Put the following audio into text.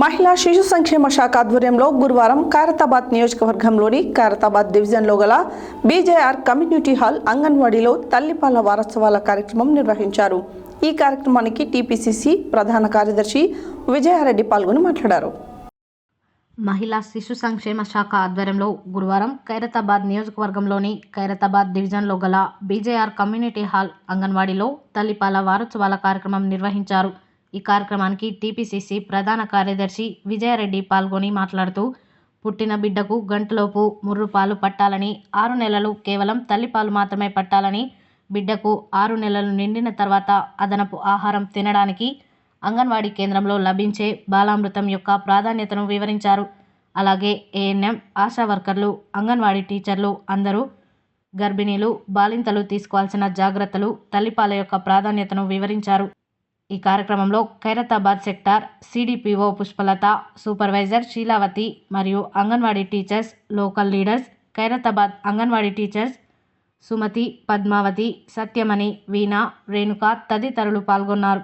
మహిళా శిశు సంక్షేమ శాఖ ఆధ్వర్యంలో గురువారం ఖైరతాబాద్ నియోజకవర్గంలోని ఖైరతాబాద్ డివిజన్లో గల బీజేఆర్ కమ్యూనిటీ హాల్ అంగన్వాడీలో తల్లిపాల వారోత్సవాల కార్యక్రమం నిర్వహించారు. ఈ కార్యక్రమానికి టీపీసీసీ ప్రధాన కార్యదర్శి విజయారెడ్డి పాల్గొని మాట్లాడారు. మహిళా శిశు సంక్షేమ శాఖ ఆధ్వర్యంలో గురువారం ఖైరతాబాద్ నియోజకవర్గంలోని ఖైరతాబాద్ డివిజన్లో గల బీజేఆర్ కమ్యూనిటీ హాల్ అంగన్వాడీలో తల్లిపాల వారోత్సవాల కార్యక్రమం నిర్వహించారు. ఈ కార్యక్రమానికి టీపీసీసీ ప్రధాన కార్యదర్శి విజయారెడ్డి పాల్గొని మాట్లాడుతూ పుట్టిన బిడ్డకు గంటలోపు ముర్రు పాలు పట్టాలని ఆరు నెలలు కేవలం తల్లిపాలు మాత్రమే పట్టాలని బిడ్డకు ఆరు నెలలు నిండిన తర్వాత అదనపు ఆహారం తినడానికి అంగన్వాడీ కేంద్రంలో లభించే బాలామృతం యొక్క ప్రాధాన్యతను వివరించారు. అలాగే ఏఎన్ఎం ఆశా వర్కర్లు అంగన్వాడీ టీచర్లు అందరూ గర్భిణీలు బాలింతలు తీసుకోవాల్సిన జాగ్రత్తలు తల్లిపాల యొక్క ప్రాధాన్యతను వివరించారు. ఈ కార్యక్రమంలో Khairatabad sector CDPO Pushpalatha supervisor Sheelavathi మరియు anganwadi teachers local leaders Khairatabad anganwadi teachers Sumathi Padmavathi Satyamani Veena Renuka తదితరులు పాల్గొన్నారు.